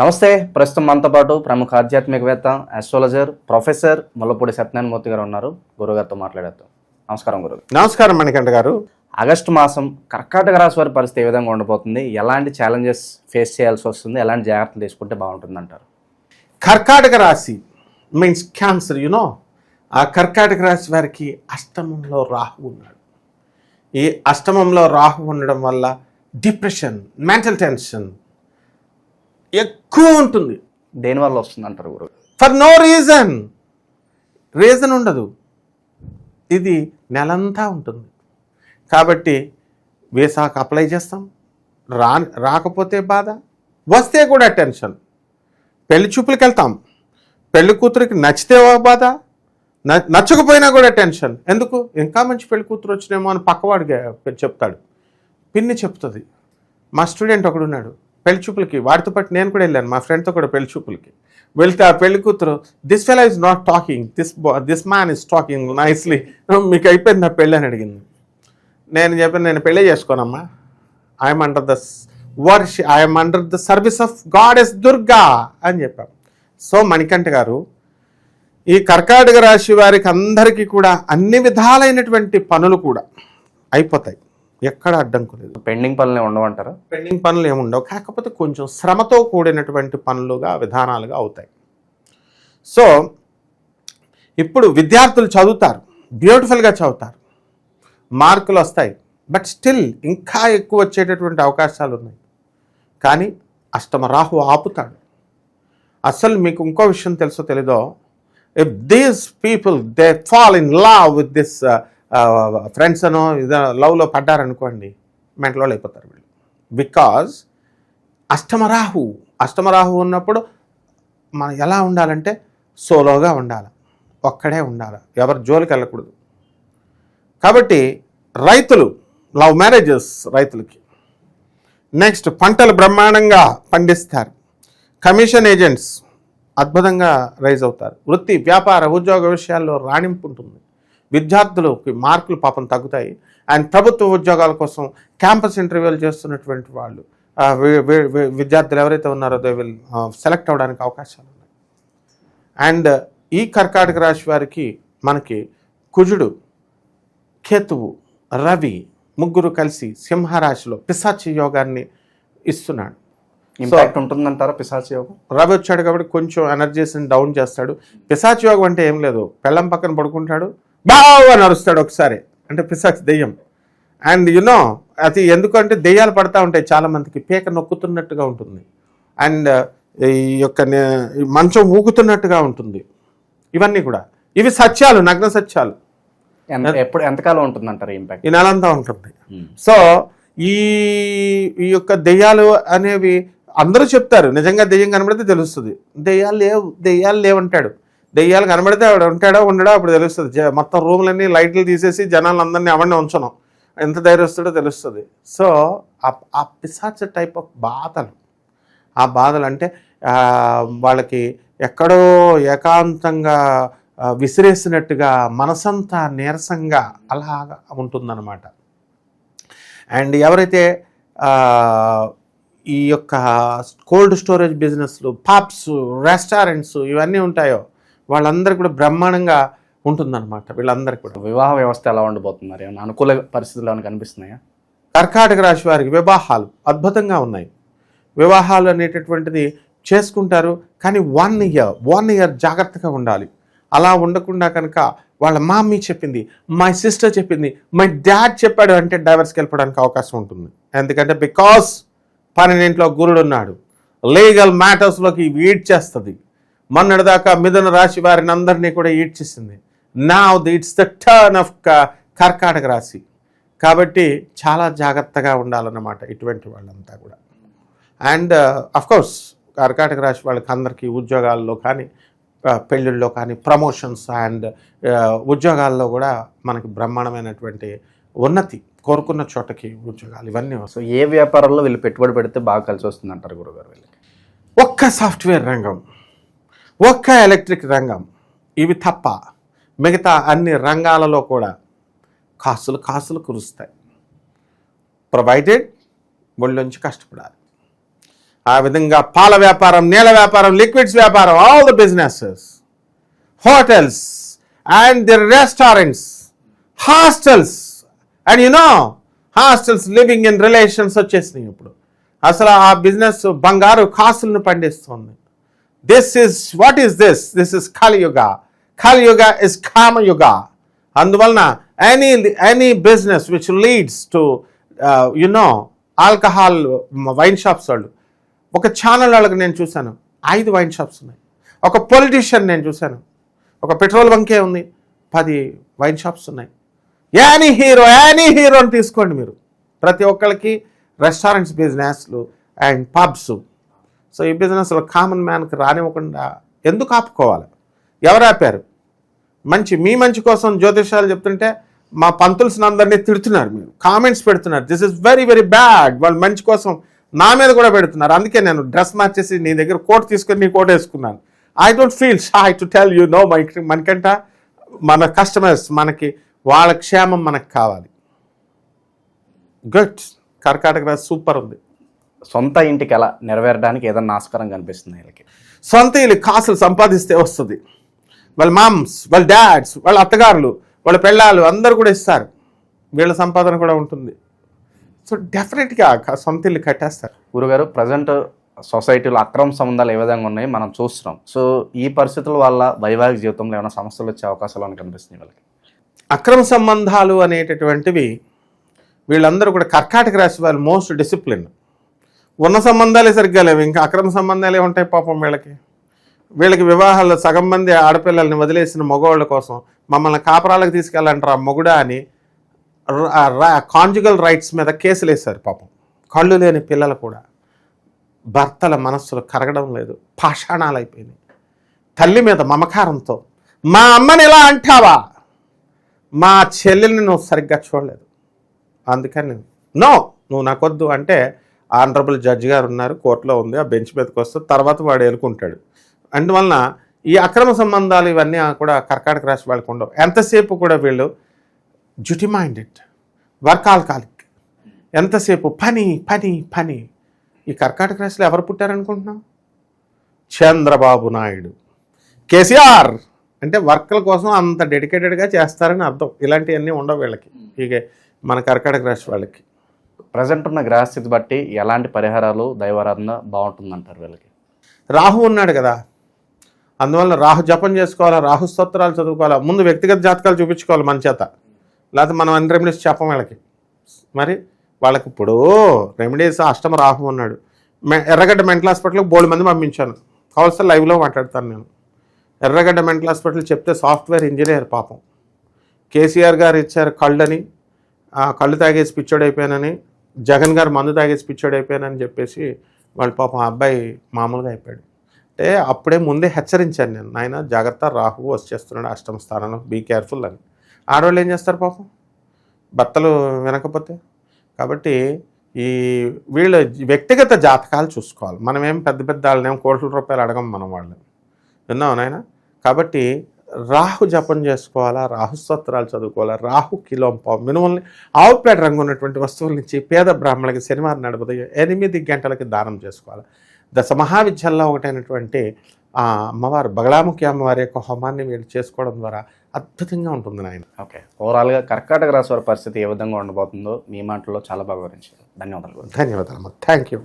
నమస్తే ప్రస్తుతం మనతో పాటు ప్రముఖ ఆధ్యాత్మికవేత్త ఆస్ట్రాలజర్ ప్రొఫెసర్ ముల్లపూడి సత్యనారాయణ మూర్తి గారు ఉన్నారు. గురుగారితో మాట్లాడేద్దాం. నమస్కారం గురుగారు నమస్కారం మణికంఠ గారు. ఆగస్టు మాసం కర్కాటక రాశి వారి పరిస్థితి ఏ విధంగా ఉండబోతుంది? ఎలాంటి ఛాలెంజెస్ ఫేస్ చేయాల్సి వస్తుంది? ఎలాంటి జాగ్రత్తలు తీసుకుంటే బాగుంటుంది అంటారు కర్కాటక రాశి మీన్స్ క్యాన్సర్ యునో ఆ కర్కాటక రాశి వారికి అష్టమంలో రాహు ఉన్నాడు. ఈ అష్టమంలో రాహు ఉండడం వల్ల డిప్రెషన్ మెంటల్ టెన్షన్ ఎక్కువ ఉంటుంది. దేనివల్ల వస్తుంది అంటారు గురువు ఫర్ నో రీజన్ రీజన్ ఉండదు. ఇది నెలంతా ఉంటుంది. కాబట్టి వీసాకు అప్లై చేస్తాం. రా రాకపోతే బాధ. వస్తే కూడా టెన్షన్ పెళ్ళి చూపులకు వెళ్తాం పెళ్ళి కూతురికి నచ్చితే బాధ. న- నచ్చకపోయినా కూడా టెన్షన్ ఎందుకు? ఇంకా మంచి పెళ్ళి కూతురు వచ్చినేమో అని పక్కవాడు చెప్తాడు. పిన్ని చెప్తుంది. మా స్టూడెంట్ ఒకడు ఉన్నాడు పెళ్ళి చూపులకి వాడితో పాటు నేను కూడా వెళ్ళాను మా ఫ్రెండ్తో కూడా పెళ్ళి చూపులకి వెళ్తే ఆ పెళ్ళి కూతురు this fella is not talking this this man is talking nicely మీకు అయిపోయింది నా పెళ్ళి? అని అడిగింది. నేను చెప్పాను నేను పెళ్ళి చేసుకోనమ్మా. I'm under the worship I'm under the service of god S Durga అని చెప్పాం. సో మణికంఠ గారు ఈ కర్కాటక రాశి వారికి అందరికీ కూడా అన్ని విధాలైనటువంటి పనులు కూడా అయిపోతాయి. ఎక్కడ అడ్డంకు లేదు. పెండింగ్ పనులు ఉండవంటారా? పెండింగ్ పనులు ఏముండవు కాకపోతే కొంచెం శ్రమతో కూడినటువంటి పనులుగా విధానాలుగా అవుతాయి. సో ఇప్పుడు విద్యార్థులు చదువుతారు. బ్యూటిఫుల్గా చదువుతారు. మార్కులు వస్తాయి. బట్ స్టిల్ ఇంకా ఎక్కువ వచ్చేటటువంటి అవకాశాలు ఉన్నాయి. కానీ అష్టమ రాహు ఆపుతాడు. అసలు మీకు ఇంకో విషయం తెలుసో తెలీదో if these people they fall in love with this friends అనో ఇదో లవ్లో పడ్డారనుకోండి మెంటలో అయిపోతారు వీళ్ళు. బికాజ్ అష్టమరాహు అష్టమరాహు ఉన్నప్పుడు మనం ఎలా ఉండాలంటే సోలోగా ఉండాలి ఒక్కడే ఉండాలి ఎవరి జోలికి వెళ్ళకూడదు. కాబట్టి రైతులు లవ్ మ్యారేజెస్ రైతులకి. నెక్స్ట్ పంటలు బ్రహ్మాండంగా పండిస్తారు. కమిషన్ ఏజెంట్స్ అద్భుతంగా రైజ్ అవుతారు. వృత్తి వ్యాపార ఉద్యోగ విషయాల్లో రాణింపు ఉంటుంది. విద్యార్థులకి మార్కులు పాపం తగ్గుతాయి. అండ్ ప్రభుత్వ ఉద్యోగాల కోసం క్యాంపస్ ఇంటర్వ్యూలు చేస్తున్నటువంటి వాళ్ళు విద్యార్థులు ఎవరైతే ఉన్నారో దే విల్ సెలెక్ట్ అవ్వడానికి అవకాశాలు ఉన్నాయి. అండ్ ఈ కర్కాటక రాశి వారికి మనకి కుజుడు కేతువు రవి ముగ్గురు కలిసి సింహరాశిలో పిశాచి యోగాన్ని ఇస్తున్నాడు. ఇంపాక్ట్ ఉంటుందంటారా పిశాచి యోగం? రవి వచ్చాడు కాబట్టి కొంచెం ఎనర్జీస్ని డౌన్ చేస్తాడు. పిశాచి యోగం అంటే ఏం లేదు. పెళ్ళం పక్కన పడుకుంటాడు. బాగా నరుస్తాడు ఒకసారి. అంటే పిశాచి దెయ్యం. అండ్ యునో అది ఎందుకంటే దెయ్యాలు పడతా ఉంటాయి చాలా మందికి. పేక నొక్కుతున్నట్టుగా ఉంటుంది. అండ్ ఈ యొక్క మంచం ఊగుతున్నట్టుగా ఉంటుంది. ఇవన్నీ కూడా. ఇవి సత్యాలు నగ్న సత్యాలు. ఎప్పుడు ఎంతకాలం ఉంటుందంటారు ఇంపాక్ట్ ఈ నెలంతా ఉంటుంది. సో ఈ ఈ యొక్క దెయ్యాలు అనేవి అందరూ చెప్తారు. నిజంగా దెయ్యం కనబడితే తెలుస్తుంది. దెయ్యాలు లేవు దెయ్యాలు లేవంటాడు. దెయ్యాలు కనబడితే ఆవిడ ఉంటాడో ఉండడో? అప్పుడు తెలుస్తుంది. జ- మొత్తం రూమ్లన్నీ లైట్లు తీసేసి జనాలు అందరినీ అవన్నీ ఉంచడం ఎంత ధైర్యం వస్తుందో తెలుస్తుంది. సో ఆ- ఆ పిశాచ టైప్ ఆఫ్ బాధలు. ఆ బాధలు అంటే వాళ్ళకి ఎక్కడో ఏకాంతంగా విసిరేసినట్టుగా మనసంతా నీరసంగా అలాగా ఉంటుందన్నమాట. అండ్ ఎవరైతే ఈ యొక్క కోల్డ్ స్టోరేజ్ బిజినెస్లు పబ్స్ రెస్టారెంట్స్ ఇవన్నీ ఉంటాయో వాళ్ళందరికీ కూడా బ్రహ్మాండంగా ఉంటుందన్నమాట. వీళ్ళందరికీ కూడా. వివాహ వ్యవస్థ ఎలా ఉండబోతున్నారు ఏమైనా అనుకూల పరిస్థితులు ఏమైనా కనిపిస్తున్నాయా? కర్కాటక రాశి వారికి వివాహాలు అద్భుతంగా ఉన్నాయి. వివాహాలు అనేటటువంటిది చేసుకుంటారు కానీ వన్ ఇయర్ వన్ ఇయర్ జాగ్రత్తగా ఉండాలి. అలా ఉండకుండా కనుక వాళ్ళ మమ్మీ చెప్పింది మై సిస్టర్ చెప్పింది మై డాడ్ చెప్పాడు అంటే డైవర్స్కి వెళ్ళిపోవడానికి అవకాశం ఉంటుంది. ఎందుకంటే బికాస్ పన్నెండింట్లో గురుడు ఉన్నాడు. లీగల్ మ్యాటర్స్లోకి ఈడ్ చేస్తుంది మొన్నటిదాకా మిథున రాశి వారిని అందరినీ కూడా ఈడ్ చేసింది నా ఇట్స్ ద టర్న్ ఆఫ్ కర్కాటక రాశి కాబట్టి చాలా జాగ్రత్తగా ఉండాలన్నమాట ఇటువంటి వాళ్ళంతా కూడా. అండ్ కోర్స్ కర్కాటక రాశి వాళ్ళకి అందరికీ ఉద్యోగాల్లో కానీ పెళ్ళిళ్ళలో కానీ ప్రమోషన్స్ అండ్ ఉద్యోగాల్లో కూడా మనకి బ్రహ్మాండమైనటువంటి ఉన్నతి కోరుకున్న చోటకి ఉద్యోగాలు ఇవన్నీ సో వస్తాయి ఏ వ్యాపారంలో వీళ్ళు పెట్టుబడి పెడితే బాగా కలిసి వస్తుంది అంటారు గురుగారు వీళ్ళకి? ఒక్క సాఫ్ట్వేర్ రంగం. ఒక్క ఎలక్ట్రిక్ రంగం ఇవి తప్ప మిగతా అన్ని రంగాలలో కూడా కాసులు కాసులు కురుస్తాయి. ప్రొవైడెడ్ ఒళ్ళొంచి కష్టపడాలి. ఆ విధంగా పాల వ్యాపారం నేల వ్యాపారం లిక్విడ్స్ వ్యాపారం all the businesses hotels and the restaurants hostels and you know hostels living in relations వచ్చేసినాయి ఇప్పుడు. అసలు ఆ బిజినెస్ బంగారు కాసులను పండిస్తుంది. This is what is this this is Kaliyuga Kaliyuga is Kamayuga అందువలన any any business which leads to you know alcohol wine shops వాళ్ళు. ఒక ఛానల్ వాళ్ళకి నేను చూశాను. ఐదు వైన్ షాప్స్ ఉన్నాయి. ఒక పొలిటీషియన్ నేను చూశాను. ఒక పెట్రోల్ బంకే ఉంది. పది వైన్ షాప్స్ ఉన్నాయి. యానీ హీరో యానీ హీరో అని తీసుకోండి మీరు. ప్రతి ఒక్కరికి రెస్టారెంట్స్ బిజినెస్లు అండ్ పబ్స్ సో ఈ బిజినెస్లో కామన్ మ్యాన్కి రానివ్వకుండా ఎందుకు ఆపుకోవాలి? ఎవరు ఆపారు? మంచి మీ మంచి కోసం జ్యోతిషాలు చెప్తుంటే మా పంతుల్స్ని అందరినీ తిడుతున్నారు మీరు. కామెంట్స్ పెడుతున్నారు. This is very very bad వాళ్ళు మంచి కోసం నా మీద కూడా పెడుతున్నారు. అందుకే నేను డ్రెస్ మార్చేసి నీ దగ్గర కోట్ తీసుకొని నీ కోట్ వేసుకున్నాను. I don't feel shy to tell you know my మనకంట మన కస్టమర్స్ మనకి వాళ్ళ క్షేమం మనకు కావాలి. గుడ్ కర్కాటక రాజు సూపర్ ఉంది. సొంత ఇంటికి ఎలా నెరవేరడానికి ఏదన్నా ఆస్కారం కనిపిస్తుంది వీళ్ళకి? సొంత ఇల్లు కాసులు సంపాదిస్తే వస్తుంది. వాళ్ళ మామ్స్ వాళ్ళ డాడ్స్ వాళ్ళ అత్తగారులు వాళ్ళ పెళ్ళాలు అందరూ కూడా ఇస్తారు. వీళ్ళ సంపాదన కూడా ఉంటుంది. సో డెఫినెట్గా సొంత ఇల్లు కట్టేస్తారు. గురుగారు ప్రజెంట్ సొసైటీలో అక్రమ సంబంధాలు ఏ విధంగా ఉన్నాయి మనం చూస్తున్నాం. సో ఈ పరిస్థితుల వల్ల వైవాహిక జీవితంలో ఏమైనా సమస్యలు వచ్చే అవకాశాలు అని కనిపిస్తున్నాయి వీళ్ళకి? అక్రమ సంబంధాలు అనేటటువంటివి వీళ్ళందరూ కూడా కర్కాటక రాశి వాళ్ళు మోస్ట్ డిసిప్లిన్ ఉన్న సంబంధాలే సరిగ్గా లేవు. ఇంకా అక్రమ సంబంధాలే ఉంటాయి పాపం వీళ్ళకి. వీళ్ళకి వివాహాల్లో సగం మంది ఆడపిల్లల్ని వదిలేసిన మగవాళ్ళ కోసం మమ్మల్ని కాపరాలకు తీసుకెళ్ళంటారా మొగుడా అని కాంజుగల్ రైట్స్ మీద కేసులు వేశారు పాపం. కళ్ళు లేని పిల్లలు కూడా. భర్తల మనస్సులు కరగడం లేదు. పాషాణాలు అయిపోయినాయి. తల్లి మీద మమకారంతో మా అమ్మని ఇలా అంటావా? మా చెల్లెల్ని నువ్వు సరిగ్గా చూడలేదు. అందుకని నో నువ్వు నాకొద్దు అంటే ఆనరబుల్ జడ్జి గారు ఉన్నారు కోర్టులో ఉంది ఆ బెంచ్ మీదకి వస్తే తర్వాత వాడు ఎలుకుంటాడు అందువలన ఈ అక్రమ సంబంధాలు ఇవన్నీ కూడా కర్కాటక రాశి వాళ్ళకు ఉండవు. ఎంతసేపు కూడా వీళ్ళు జుటి మైండెడ్ వర్క్ ఆల్కాలిక్ ఎంతసేపు పని పని పని. ఈ కర్కాటక రాశిలో ఎవరు పుట్టారనుకుంటున్నాం చంద్రబాబు నాయుడు. కేసీఆర్! అంటే వర్క్ల కోసం అంత డెడికేటెడ్గా చేస్తారని అర్థం. ఇలాంటివన్నీ ఉండవు వీళ్ళకి. ఇక మన కర్కాటక రాశి వాళ్ళకి. ప్రజెంట్ ఉన్న గ్రహస్థితి బట్టి ఎలాంటి పరిహారాలు దైవారాధన బాగుంటుందంటారు వీళ్ళకి? రాహు ఉన్నాడు కదా. అందువల్ల రాహు జపం చేసుకోవాలా రాహు స్తోత్రాలు చదువుకోవాలా ముందు వ్యక్తిగత జాతకాలు చూపించుకోవాలి మన చేత. లేకపోతే మనం అన్ని రెమెడీస్ చెప్పం వీళ్ళకి. మరి వాళ్ళకి ఇప్పుడు రెమెడీస్ అష్టమ రాహు ఉన్నాడు. మె- ఎర్రగడ్డ మెంటల్ హాస్పిటల్కి బోల్డ్ మంది పంపించాను. కావాల్సిన లైవ్లో మాట్లాడతాను నేను. ఎర్రగడ్డ మెంటల్ హాస్పిటల్ చెప్తే సాఫ్ట్వేర్ ఇంజనీర్ పాపం. కేసీఆర్ గారు ఇచ్చారు కళ్ళని కళ్ళు తాగేసి పిచ్చోడైపోయానని అయిపోయానని జగన్ గారు మందు తాగేసి పిచ్చోడు అయిపోయానని చెప్పేసి వాళ్ళ పాపం ఆ అబ్బాయి మామూలుగా అయిపోయాడు. అంటే అప్పుడే ముందే హెచ్చరించాను నేను నాయన జాగ్రత్త రాహు వచ్చేస్తున్నాడు అష్టమ స్థానంలో బీ కేర్ఫుల్ అని. ఆడవాళ్ళు ఏం చేస్తారు పాపం? భర్తలు వినకపోతే? కాబట్టి ఈ వీళ్ళ వ్యక్తిగత జాతకాలు చూసుకోవాలి. మనమేం పెద్ద పెద్ద వాళ్ళనేం కోట్ల రూపాయలు అడగం మనం వాళ్ళని. విన్నాం నాయన? కాబట్టి రాహు జపం చేసుకోవాలా? రాహు స్తోత్రాలు చదువుకోవాలా? రాహు కిలోం పావు. మినుముల్ని ఆవుపేట రంగు ఉన్నటువంటి వస్తువుల నుంచి పేద బ్రాహ్మణులకి శనివారం నడుపుతాయి ఎనిమిది గంటలకి దానం చేసుకోవాలి? దశ మహావిద్యల్లో ఒకటైనటువంటి అమ్మవారు బగళాముఖి అమ్మవారి యొక్క హోమాన్ని వీళ్ళు చేసుకోవడం ద్వారా అద్భుతంగా ఉంటుంది నాయన. ఓకే. ఓవరాల్గా కర్కాటక రాశి వారి పరిస్థితి ఏ విధంగా ఉండబోతుందో మీ మాటల్లో చాలా బాగా వివరించారు. ధన్యవాదాలు. ధన్యవాదాలు థ్యాంక్ యూ.